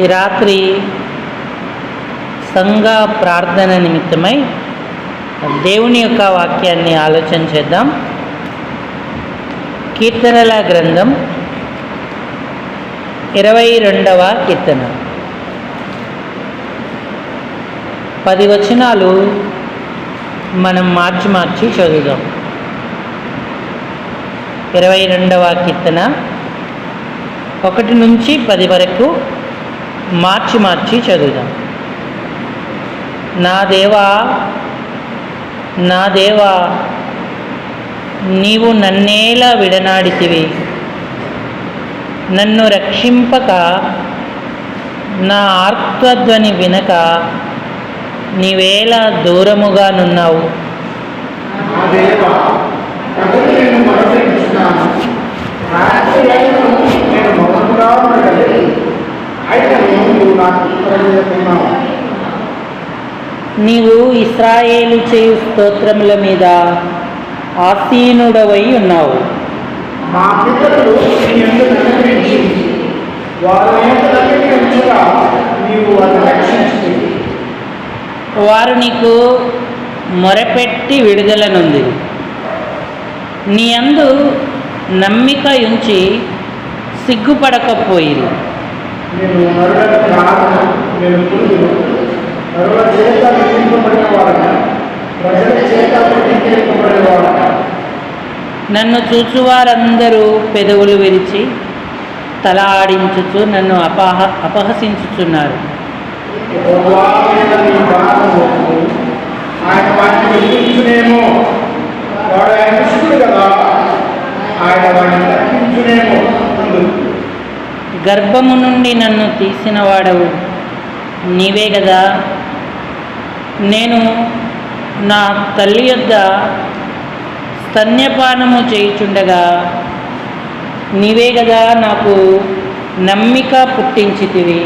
ఈ రాత్రి సంఘ ప్రార్థన నిమిత్తమై దేవుని యొక్క వాక్యాన్ని ఆలోచన చేద్దాం. కీర్తనల గ్రంథం ఇరవై రెండవ కీర్తన. పది వచనాలు మనం మార్చి మార్చి చదువుదాం. ఇరవై రెండవ కీర్తన ఒకటి నుంచి పది వరకు మార్చి మార్చి చదువుదాం. నా దేవా నా దేవా నీవు నన్నేలా విడనాడితివి. నన్ను రక్షింపక నా ఆర్త్వధ్వని వినక నీవేలా దూరముగా నున్నావు. దేవా ప్రభువు నేను మొరపెట్టుచున్నాను రాత్రులను నేను మౌనంగా ఉండగలి నాకు నీవు ఇస్రాయేలు చేయు స్తోత్రముల మీద ఆసీనుడవై ఉన్నావు. మా పితరులు నీ ఎందుకు అనుగ్రహించి వారి ఉంచగా నీవు వారిని వారు నీకు మొరపెట్టి విడుదలనుంది. నీ అందు నమ్మిక ఉంచి సిగ్గుపడకపోయిరి. నేను మరుడకు కాదు నేను చేత వాడన? ప్రజల చేత వాడన నన్ను చూచువారందరూ పెదవులు విరిచి తల ఆడించుచు నన్ను అపహ అపహసించుచున్నారు. ఆయన వాటిని విడిపించునేమో వాడు ఆయన దుష్టుడు కదా. ఆయన వాటిని తప్పించునేమో గర్భము నుండి నన్ను తీసిన వాడవు నీవే కదా నేను నా తల్లి యొద్ద స్తన్యపానము చేయుచుండగా నీవే కదా నాకు నమ్మిక పుట్టించితివి.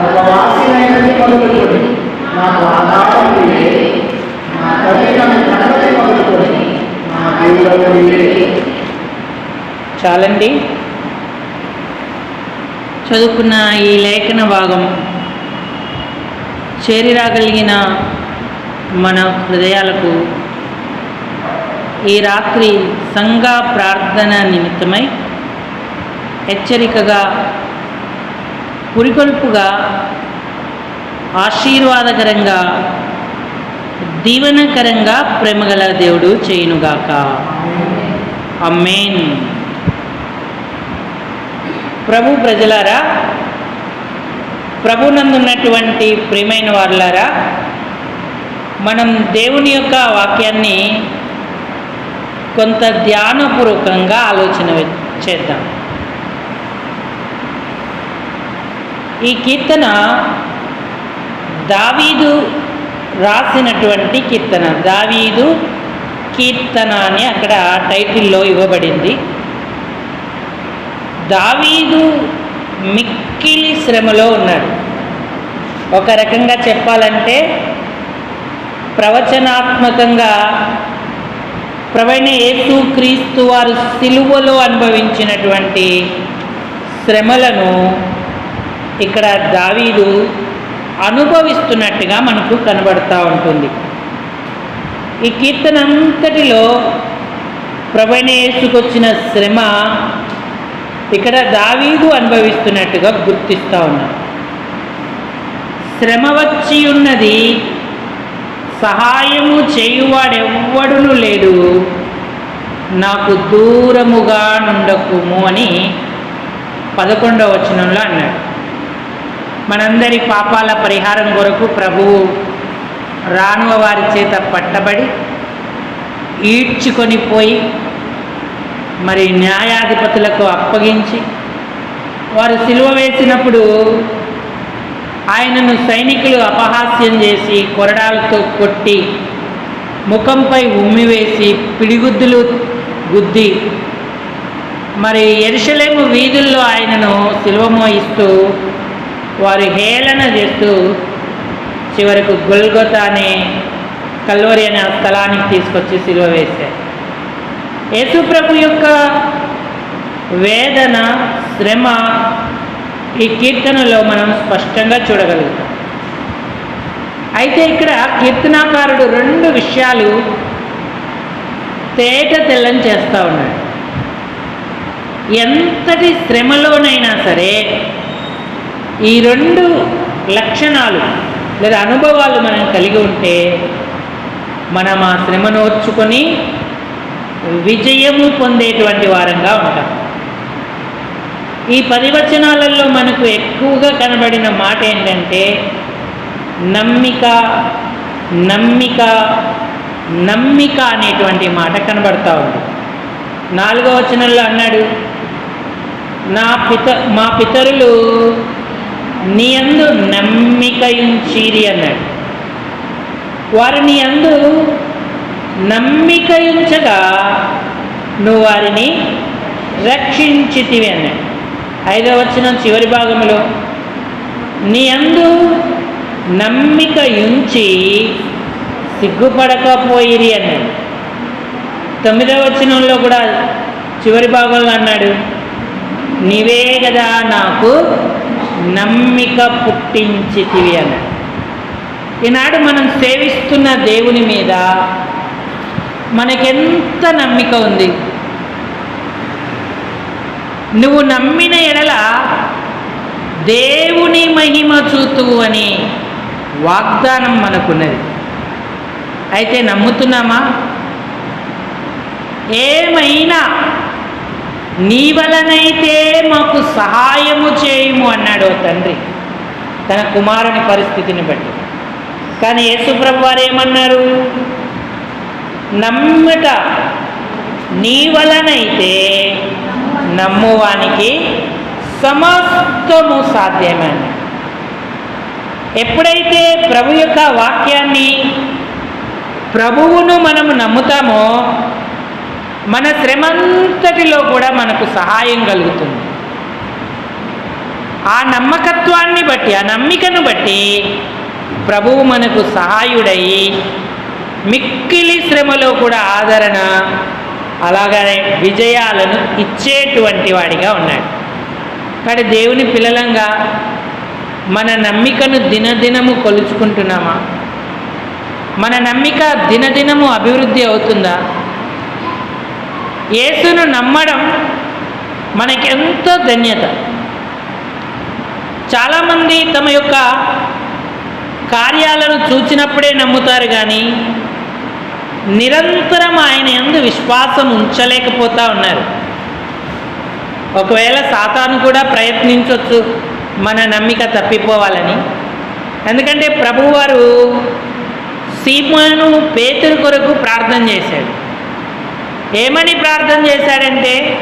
ఒక వాసినైనది మొదలుకొని నాకు ఆధారం నీవే నా తల్లి నన్ను కన్నది మొదలుకొని నా దేవుడవు నీవే చాలండి చదువుకున్న ఈ లేఖన భాగం చేరి రాగలిగిన మన హృదయాలకు ఈ రాత్రి సంఘ ప్రార్థన నిమిత్తమై హెచ్చరికగా పురికొల్పుగా ఆశీర్వాదకరంగా దీవెనకరంగా ప్రేమగల దేవుడు చేయునుగాక. అమ్మేన్ ప్రభు ప్రజలారా ప్రభునందున్నటువంటి ప్రియమైన వారులారా మనం దేవుని యొక్క వాక్యాన్ని కొంత ధ్యానపూర్వకంగా ఆలోచన చేద్దాం. ఈ కీర్తన దావీదు రాసినటువంటి కీర్తన దావీదు కీర్తన అని అక్కడ టైటిల్లో ఇవ్వబడింది. దావీదు మిక్కిలి శ్రమలో ఉన్నాడు. ఒక రకంగా చెప్పాలంటే ప్రవచనాత్మకంగా ప్రవీణ యేసు క్రీస్తు వారు సిలువలో అనుభవించినటువంటి శ్రమలను ఇక్కడ దావీదు అనుభవిస్తున్నట్టుగా మనకు కనబడుతూ ఉంటుంది. ఈ కీర్తన అంతటిలో ప్రవీణ యేసుకొచ్చిన శ్రమ ఇక్కడ దావీదు అనుభవిస్తున్నట్టుగా గుర్తిస్తూ ఉన్నాం. శ్రమ వచ్చి ఉన్నది సహాయము చేయువాడెవ్వడును లేడు నాకు దూరముగా నుండకుము అని పదకొండవ వచనంలో అన్నాడు. మనందరి పాపాల పరిహారం కొరకు ప్రభువు రానువ వారి చేత పట్టబడి ఈడ్చుకొని పోయి మరి న్యాయాధిపతులకు అప్పగించి వారు సిలువ వేసినప్పుడు ఆయనను సైనికులు అపహాస్యం చేసి కొరడాలతో కొట్టి ముఖంపై ఉమ్మివేసి పిడిగుద్దులు గుద్ది మరి ఎరుషలేము వీధుల్లో ఆయనను సిలువమోయిస్తూ వారు హేళన చేస్తూ చివరకు గొల్గొత అనే కల్వరి అనే స్థలానికి తీసుకొచ్చి సిలువ వేశారు. యేసుప్రభు యొక్క వేదన శ్రమ ఈ కీర్తనలో మనం స్పష్టంగా చూడగలుగుతాం. అయితే ఇక్కడ కీర్తనాకారుడు రెండు విషయాలు తేట తెల్లం చేస్తూ ఉన్నాడు. ఎంతటి శ్రమలోనైనా సరే ఈ రెండు లక్షణాలు లేదా అనుభవాలు మనం కలిగి ఉంటే మనం ఆ శ్రమను ఓర్చుకొని విజయము పొందేటువంటి వారంగా ఉంటాం. ఈ పరివచనాలలో మనకు ఎక్కువగా కనబడిన మాట ఏంటంటే నమ్మిక నమ్మిక నమ్మిక అనేటువంటి మాట కనబడతా ఉంది. నాలుగో వచనంలో అన్నాడు నా పిత మా పితరులు నీ అందు నమ్మికయుంచిరి అన్నాడు. వారు నీ అందు నమ్మికయుంచగా నువ్వు వారిని రక్షించితివి అన్నాడు. ఐదవ వచనం చివరి భాగంలో నీ అందు నమ్మిక ఉంచి సిగ్గుపడకపోయిరి అన్నాడు. తొమ్మిదవ వచనంలో కూడా చివరి భాగంలో అన్నాడు నీవే కదా నాకు నమ్మిక పుట్టించితివి అన్నాడు. ఈనాడు మనం సేవిస్తున్న దేవుని మీద మనకెంత నమ్మిక ఉంది? నువ్వు నమ్మిన ఎడల దేవుని మహిమ చూతువు అని వాగ్దానం మనకున్నది. అయితే నమ్ముతున్నామా? ఏమైనా నీ వలనైతే మాకు సహాయము చేయము అన్నాడు తండ్రి. తన కుమారుని పరిస్థితిని బట్టి. కానీ యేసుప్రభు వారు ఏమన్నారు? నమ్ముట నీ వలనైతే నమ్మువానికి సమస్తము సాధ్యమని ఎప్పుడైతే ప్రభు యొక్క వాక్యాన్ని ప్రభువును మనము నమ్ముతామో మన శ్రమంతటిలో కూడా మనకు సహాయం కలుగుతుంది. ఆ నమ్మకత్వాన్ని బట్టి ఆ నమ్మికను బట్టి ప్రభువు మనకు సహాయుడై మిక్కిలి శ్రమలో కూడా ఆదరణ అలాగనే విజయాలను ఇచ్చేటువంటి వాడిగా ఉన్నాడు. కానీ దేవుని పిల్లలంగా మన నమ్మికను దినదినము కొలుచుకుంటున్నామా? మన నమ్మిక దినదినము అభివృద్ధి అవుతుందా? యేసును నమ్మడం మనకెంతో ధన్యత. చాలామంది తమ యొక్క కార్యాలను చూచినప్పుడే నమ్ముతారు కానీ నిరంతరం ఆయన ఎందు విశ్వాసం ఉంచలేకపోతా ఉన్నారు. ఒకవేళ సాతాను కూడా ప్రయత్నించవచ్చు మన నమ్మిక తప్పిపోవాలని. ఎందుకంటే ప్రభువారు సీమను పేతురు కొరకు ప్రార్థన చేశాడు. ఏమని ప్రార్థన చేశాడంటే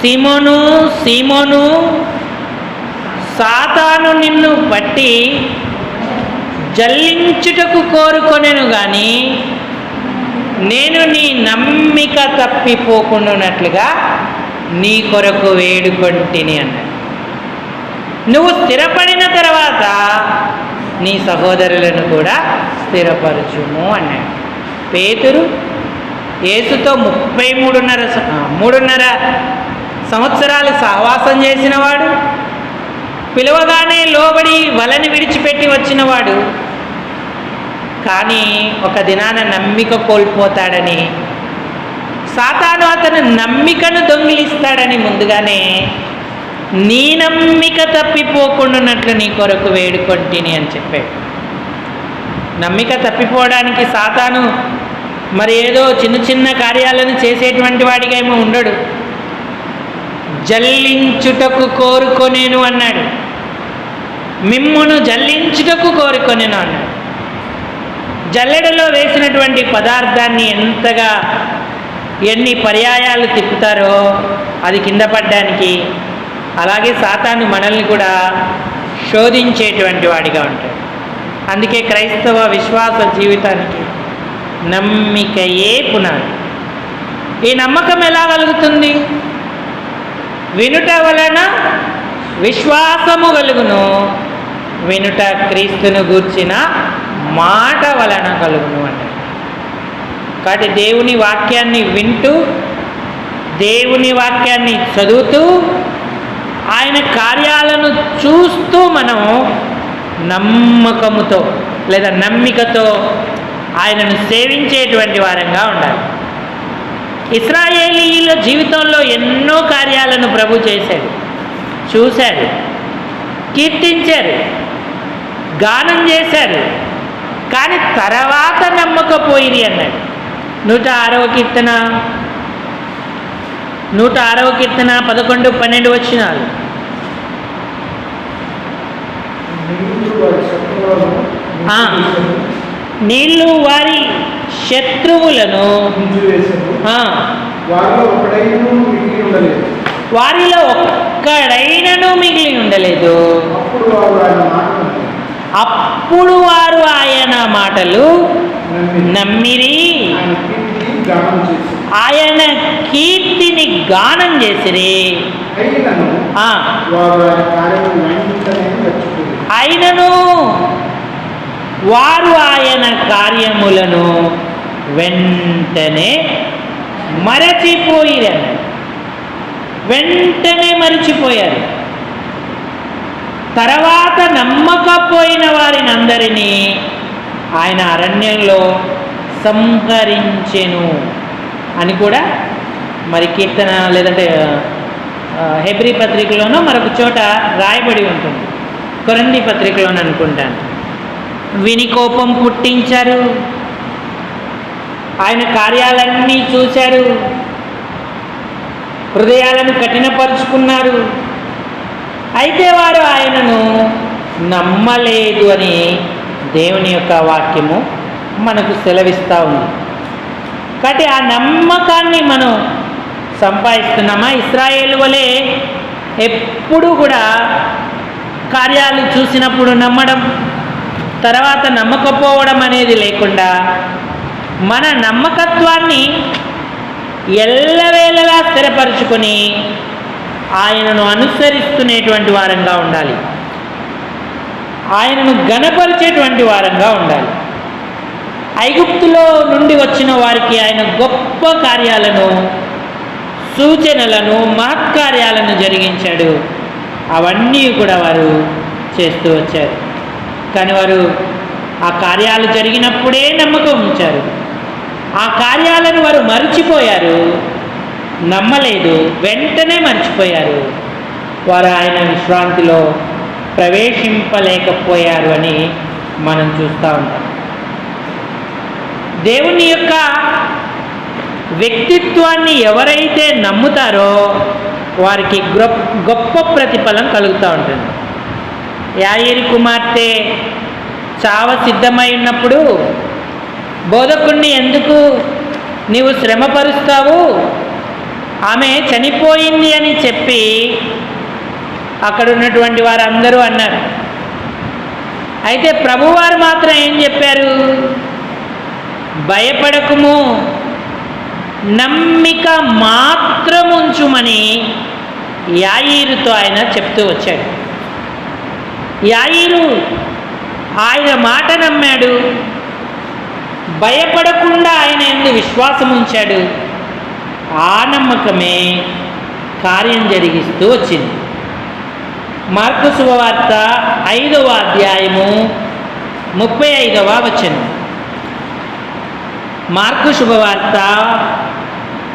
సీమోను సీమోను సాతాను నిన్ను బట్టి జల్లించుటకు కోరుకొనెను కానీ నేను నీ నమ్మిక తప్పిపోకుండానట్లుగా నీ కొరకు వేడుకొంటిని అన్నాడు. నువ్వు స్థిరపడిన తర్వాత నీ సహోదరులను కూడా స్థిరపరచుము అన్నాడు. పేతురు ఏసుతో ముప్పై మూడున్నర మూడున్నర సంవత్సరాలు సహవాసం చేసినవాడు పిలవగానే లోబడి వలని విడిచిపెట్టి వచ్చినవాడు కానీ ఒక దినాన నమ్మిక కోల్పోతాడని సాతాను అతను నమ్మికను దొంగిలిస్తాడని ముందుగానే నీ నమ్మిక తప్పిపోకుండానట్లు నీ కొరకు వేడుకొంటిని అని చెప్పాడు. నమ్మిక తప్పిపోవడానికి సాతాను మరి ఏదో చిన్న చిన్న కార్యాలను చేసేటువంటి వాడిగా ఏమో ఉండడు. జల్లించుటకు కోరుకొనేను అన్నాడు. మిమ్మును జల్లించుటకు కోరుకొనేను అన్నాడు. జల్లెడలో వేసినటువంటి పదార్థాన్ని ఎంతగా ఎన్ని పర్యాయాలు తిప్పుతారో అది కింద పడ్డానికి అలాగే సాతాను మనల్ని కూడా శోధించేటువంటి వాడిగా ఉంటాడు. అందుకే క్రైస్తవ విశ్వాస జీవితానికి నమ్మికయే పునాది. ఈ నమ్మకం ఎలా కలుగుతుంది వినుట వలన విశ్వాసము కలుగును వినుట క్రీస్తును గూర్చిన మాట వలన కలుగును అన్నాడు కాబట్టి దేవుని వాక్యాన్ని వింటూ దేవుని వాక్యాన్ని చదువుతూ ఆయన కార్యాలను చూస్తూ మనం నమ్మకముతో లేదా నమ్మికతో ఆయనను సేవించేటువంటి వారంగా ఉండాలి. ఇస్రాయేలీల జీవితంలో ఎన్నో కార్యాలను ప్రభు చేశాడు చూశాడు కీర్తించారు గానం చేశారు కానీ తర్వాత నమ్మకపోయిరి అన్నాడు. నూట ఆరవ కీర్తన నూట ఆరవ కీర్తన పదకొండు పన్నెండు వచ్చినారు నీళ్ళు వారి శత్రువులను వారిలో ఒక్కడైనను మిగిలి ఉండలేదు. అప్పుడు వారు ఆయన మాటలు నమ్మిరి. ఆయన కీర్తిని గానం చేసిరి. అయినను వారు ఆయన కార్యములను వెంటనే మరచిపోయిరని. వెంటనే మరచిపోయారు. తర్వాత నమ్మకపోయిన వారిని అందరినీ ఆయన అరణ్యంలో సంహరించెను అని కూడా మరి కీర్తన లేదంటే హెబ్రి హెబ్రీ పత్రికలోనో మరొక చోట రాయబడి ఉంటుంది. కొరంది పత్రికలోనూ అనుకుంటాను. విని కోపం పుట్టించారు. ఆయన కార్యాలన్నీ చూశారు. హృదయాలను కఠినపరుచుకున్నారు. అయితే వారు ఆయనను నమ్మలేదు అని దేవుని యొక్క వాక్యము మనకు సెలవిస్తూ ఉంది. కాబట్టి ఆ నమ్మకాన్ని మనం సంపాదిస్తున్నామా? ఇస్రాయేల్ వలె ఎప్పుడు కూడా కార్యాలు చూసినప్పుడు నమ్మడం తర్వాత నమ్మకపోవడం అనేది లేకుండా మన నమ్మకత్వాన్ని ఎల్లవేళలా స్థిరపరుచుకొని ఆయనను అనుసరిస్తునేటువంటి వారంగా ఉండాలి. ఆయనను గణపరిచేటువంటి వారంగా ఉండాలి. ఐగుప్తులో నుండి వచ్చిన వారికి ఆయన గొప్ప కార్యాలను సూచనలను మహత్కార్యాలను జరిగించాడు. అవన్నీ కూడా వారు చేస్తూ వచ్చారు. కానీ వారు ఆ కార్యాలు జరిగినప్పుడే నమ్మకం ఉంచారు. ఆ కార్యాలను వారు మర్చిపోయారు. నమ్మలేదు. వెంటనే మర్చిపోయారు. వారు ఆయన విశ్రాంతిలో ప్రవేశింపలేకపోయారు అని మనం చూస్తూ ఉంటాం. దేవుని యొక్క వ్యక్తిత్వాన్ని ఎవరైతే నమ్ముతారో వారికి గొప్ప గొప్ప ప్రతిఫలం కలుగుతూ ఉంటుంది. యాయిరి కుమార్తె చావ సిద్ధమై ఉన్నప్పుడు బోధకుణ్ణి ఎందుకు నీవు శ్రమపరుస్తావు? ఆమె చనిపోయింది అని చెప్పి అక్కడ ఉన్నటువంటి వారందరూ అన్నారు. అయితే ప్రభువారు మాత్రం ఏం చెప్పారు? భయపడకుము నమ్మిక మాత్రముంచుమని యాయిరుతో ఆయన చెప్తూ వచ్చాడు. యాయిరు ఆయన మాట నమ్మాడు భయపడకుండా ఆయన ఎందు విశ్వాసం ఉంచాడు ఆ నమ్మకమే కార్యం జరిగిస్తూ వచ్చింది. మార్కు శుభవార్త ఐదవ అధ్యాయము ముప్పై ఐదవ వచనం. మార్కు శుభవార్త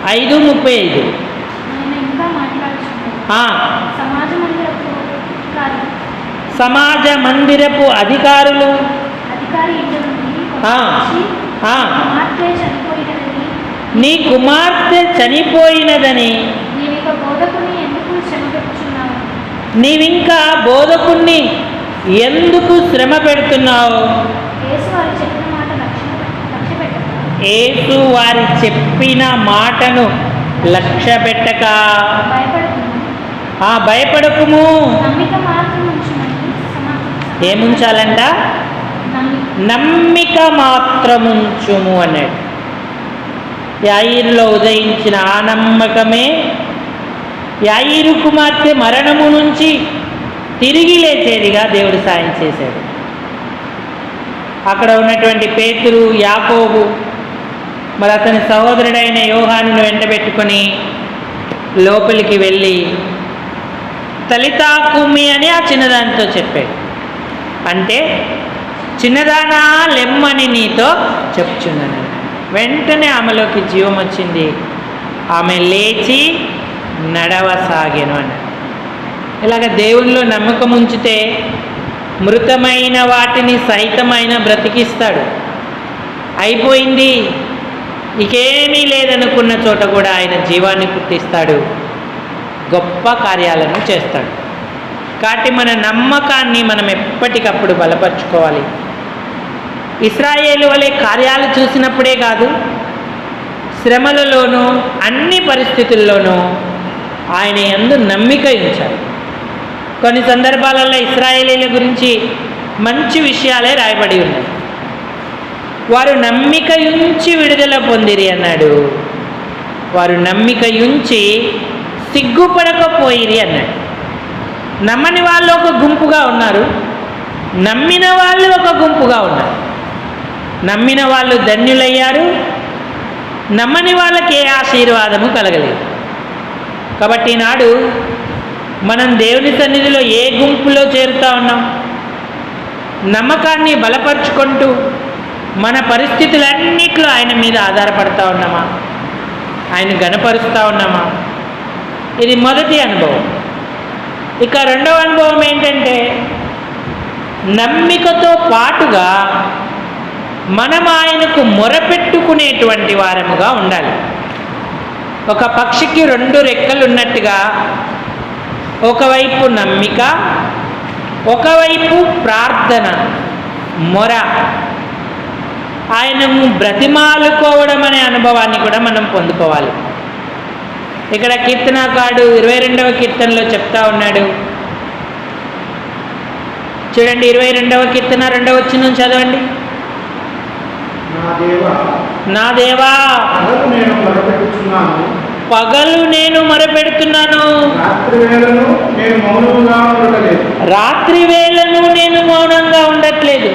ఐదు ముప్పై ఐదు. సమాజ మందిరపు అధికారులు. నీ కుమార్తె చనిపోయినదని. నీవిక బోధకుణ్ణి ఎందుకు శ్రమ పెడుతున్నావు ఏసు వారి చెప్పిన మాటను లక్ష్య పెట్టక ఆ భయపడకుము. ఏముంచాలంట? నమ్మి నమ్మిక మాత్రముంచుము అన్నాడు. యాయిరులో ఉదయించిన ఆ నమ్మకమే యాయిరు కుమార్తె మరణము నుంచి తిరిగి లేచేదిగా దేవుడు సాయం చేశాడు. అక్కడ ఉన్నటువంటి పేతురు యాకోబు మరి అతని సహోదరుడైన యోహాను వెంటబెట్టుకొని లోపలికి వెళ్ళి తలితాకుమి అని ఆ చిన్నదానితో చెప్పాడు. అంటే చిన్నదానా లెమ్మని నీతో చెప్తున్నాను వెంటనే ఆమెలోకి జీవం వచ్చింది. ఆమె లేచి నడవసాగాను అన్నాడు. ఇలాగ దేవుళ్ళు నమ్మకం ఉంచితే మృతమైన వాటిని సహితమైన బ్రతికిస్తాడు. అయిపోయింది. ఇకేమీ లేదనుకున్న చోట కూడా ఆయన జీవాన్ని పుట్టిస్తాడు. గొప్ప కార్యాలను చేస్తాడు. కాబట్టి మన నమ్మకాన్ని మనం ఎప్పటికప్పుడు బలపరుచుకోవాలి. ఇస్రాయేలు వలె కార్యాలు చూసినప్పుడే కాదు శ్రమలలోనూ అన్ని పరిస్థితుల్లోనూ ఆయన ఎందు నమ్మిక ఉంచారు కొన్ని సందర్భాలలో ఇస్రాయేలీల గురించి మంచి విషయాలే రాయబడి ఉన్నాయి. వారు నమ్మిక ఉంచి విడుదల పొందిరి అన్నాడు. వారు నమ్మిక ఉంచి సిగ్గుపడకపోయిరి అన్నాడు. నమ్మని వాళ్ళు ఒక గుంపుగా ఉన్నారు నమ్మిన వాళ్ళు ఒక గుంపుగా ఉన్నారు. నమ్మిన వాళ్ళు ధన్యులయ్యారు. నమ్మని వాళ్ళకి ఏ ఆశీర్వాదము కలగలేదు. కాబట్టి నాడు మనం దేవుని సన్నిధిలో ఏ గుంపులో చేరుతా ఉన్నాం? నమ్మకాన్ని బలపరుచుకుంటూ మన పరిస్థితులన్నిట్లో ఆయన మీద ఆధారపడతా ఉన్నామా? ఆయన గనపరుస్తూ ఉన్నామా? ఇది మొదటి అనుభవం. ఇక రెండవ అనుభవం ఏంటంటే నమ్మికతో పాటుగా మనం ఆయనకు మొరపెట్టుకునేటువంటి వారముగా ఉండాలి. ఒక పక్షికి రెండు రెక్కలు ఉన్నట్టుగా ఒకవైపు నమ్మిక ఒకవైపు ప్రార్థన మొర. ఆయనను బ్రతిమాలుకోవడం అనే అనుభవాన్ని కూడా మనం పొందుకోవాలి. ఇక్కడ కీర్తనాకాడు ఇరవై రెండవ కీర్తనలో చెప్తా ఉన్నాడు. చూడండి ఇరవై రెండవ కీర్తన రెండవ వచ్చిన చదవండి. నా దేవ పగలు నేను మొరపెడుతున్నాను. రాత్రి వేళను నేను మౌనంగా ఉండట్లేదు.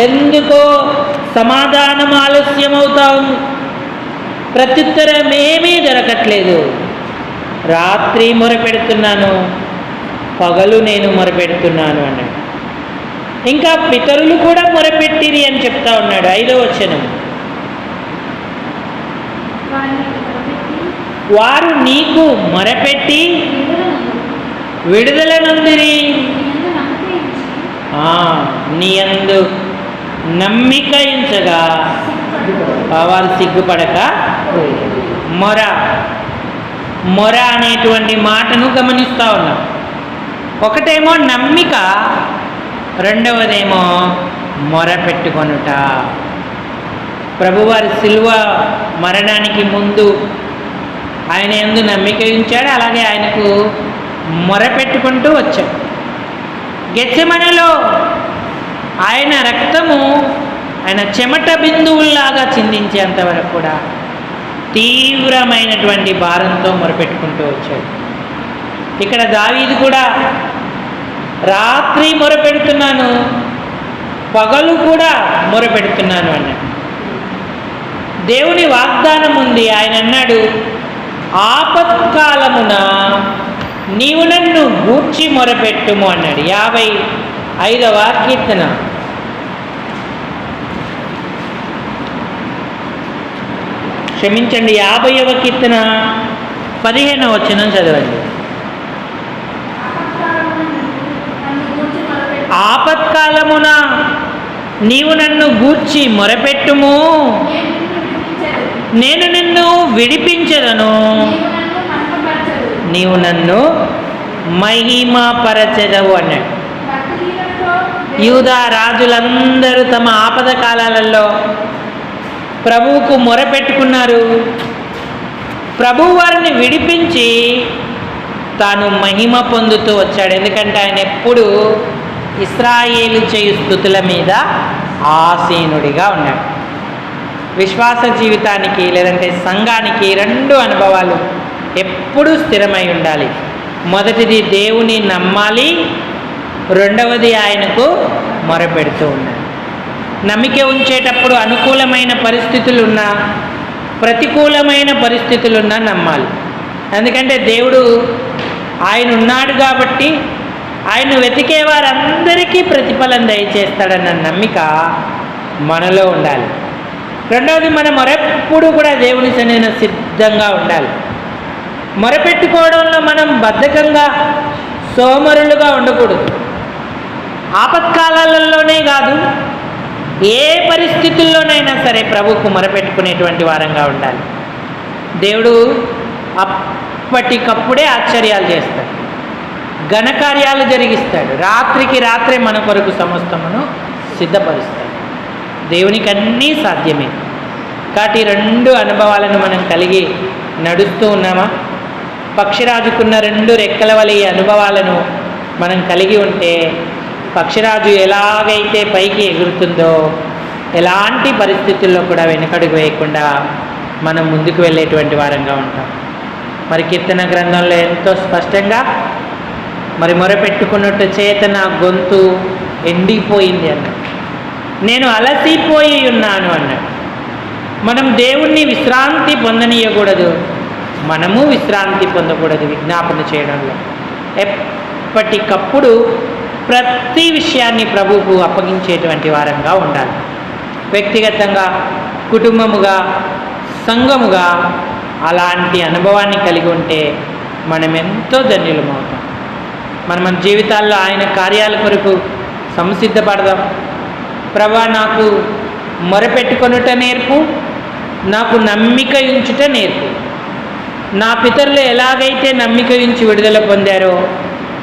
ఎందుకో సమాధానం ఆలస్యం అవుతా ప్రత్యుత్తరం ఏమీ దొరకట్లేదు. రాత్రి మొరపెడుతున్నాను. పగలు నేను మొరపెడుతున్నాను అన్నాడు. ఇంకా పితరులు కూడా మొరపెట్టిరి అని చెప్తా ఉన్నాడు. ఐదో వచనం. వారు నీకు మొరపెట్టి విడుదల నొందిరి. నీ అందు నమ్మిక ఉంచగా ఆ, వారు సిగ్గుపడక మొర. మొర అనేటువంటి మాటను గమనిస్తూ ఉన్నాం. ఒకటేమో నమ్మిక రెండవదేమో మొర పెట్టుకొనుట ప్రభువారి సిల్వ మరణానికి ముందు ఆయన ఎందు నమ్మిక ఉంచాడు అలాగే ఆయనకు మొర పెట్టుకుంటూ వచ్చాడు. గెచ్చమనలో ఆయన రక్తము ఆయన చెమట బిందువుల్లాగా చిందించేంత వరకు కూడా తీవ్రమైనటువంటి భారంతో మొరపెట్టుకుంటూ వచ్చాడు. ఇక్కడ దావీది కూడా రాత్రి మొరపెడుతున్నాను పగలు కూడా మొరపెడుతున్నాను అన్నాడు. దేవుని వాగ్దానం ఉంది ఆయన అన్నాడు ఆపత్కాలమున నీవు నన్ను గూర్చి మొరపెట్టుము అన్నాడు. యాభై ఐదవ కీర్తన. క్షమించండి యాభైవ కీర్తన పదిహేనవ వచ్చిన చదవండి. ఆపత్కాలమున నీవు నన్ను గూర్చి మొరపెట్టుము. నేను నిన్ను విడిపించదను. నీవు నన్ను మహిమపరచెదవు అన్నాడు. యూదా రాజులందరూ తమ ఆపద కాలాలలో ప్రభువుకు మొరపెట్టుకున్నారు. ప్రభు వారిని విడిపించి తాను మహిమ పొందుతూ వచ్చాడు. ఎందుకంటే ఆయన ఎప్పుడు ఇస్రాయేలు చేయు స్థుతుల మీద ఆసీనుడిగా ఉన్నాడు. విశ్వాస జీవితానికి లేదంటే సంఘానికి రెండు అనుభవాలు ఎప్పుడూ స్థిరమై ఉండాలి. మొదటిది దేవుని నమ్మాలి రెండవది ఆయనకు మొరపెడుతూ ఉండాలి. నమ్మిక ఉంచేటప్పుడు అనుకూలమైన పరిస్థితులున్నా ప్రతికూలమైన పరిస్థితులున్నా నమ్మాలి. ఎందుకంటే దేవుడు ఆయన ఉన్నాడు కాబట్టి ఆయన వెతికే వారందరికీ ప్రతిఫలం దయచేస్తాడన్న నమ్మిక మనలో ఉండాలి. రెండవది మనం మరెప్పుడు కూడా దేవుని సన్నిధిన సిద్ధంగా ఉండాలి. మొరపెట్టుకోవడంలో మనం బద్ధకంగా సోమరులుగా ఉండకూడదు. ఆపత్కాలాలలోనే కాదు ఏ పరిస్థితుల్లోనైనా సరే ప్రభుకు మొరపెట్టుకునేటువంటి వారంగా ఉండాలి. దేవుడు అప్పటికప్పుడే ఆశ్చర్యాలు చేస్తాడు. ఘనకార్యాలు జరిగిస్తాడు. రాత్రికి రాత్రే మన కొరకు సమస్తమును సిద్ధపరుస్తాడు. దేవునికి అన్నీ సాధ్యమే. కాబట్టి రెండు అనుభవాలను మనం కలిగి నడుస్తూ ఉన్నామా? పక్షిరాజుకున్న రెండు రెక్కల వలె అనుభవాలను మనం కలిగి ఉంటే పక్షిరాజు ఎలాగైతే పైకి ఎగురుతుందో ఎలాంటి పరిస్థితుల్లో కూడా వెనుకడుగు వేయకుండా మనం ముందుకు వెళ్ళేటువంటి వారంగా ఉంటాం. మరి కీర్తన గ్రంథంలో ఎంతో స్పష్టంగా మరి మొరపెట్టుకున్నట్టు చేత నా గొంతు ఎండిపోయింది అన్నాడు. నేను అలసిపోయి ఉన్నాను అన్నాడు. మనం దేవుణ్ణి విశ్రాంతి పొందనీయకూడదు. మనము విశ్రాంతి పొందకూడదు విజ్ఞాపన చేయడంలో. ఎప్పటికప్పుడు ప్రతి విషయాన్ని ప్రభువుకు అప్పగించేటువంటి వారంగా ఉండాలి. వ్యక్తిగతంగా కుటుంబముగా సంఘముగా అలాంటి అనుభవాన్ని కలిగి ఉంటే మనం ఎంతో ధన్యులమవుతాం. మన మన జీవితాల్లో ఆయన కార్యాల కొరకు సంసిద్ధపడదాం ప్రభా నాకు మొరపెట్టుకొనుట నేర్పు నాకు నమ్మిక ఉంచుట నేర్పు. నా పితరులు ఎలాగైతే నమ్మిక ఉంచి విడుదల పొందారో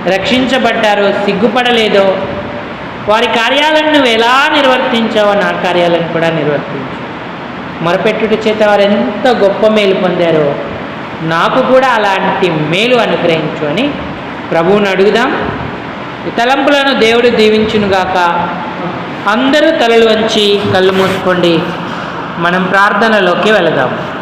రక్షించబడ్డారో సిగ్గుపడలేదో వారి కార్యాలను నువ్వు ఎలా నిర్వర్తించావో నా కార్యాలను కూడా నిర్వర్తించు. మొరపెట్టుట చేత వారు ఎంత గొప్ప మేలు పొందారో నాకు కూడా అలాంటి మేలు అనుగ్రహించు అని ప్రభువుని అడుగుదాం. తలంపులను దేవుడు దీవించునుగాక. అందరూ తలలు వంచి కళ్ళు మూసుకోండి. మనం ప్రార్థనలోకి వెళదాం.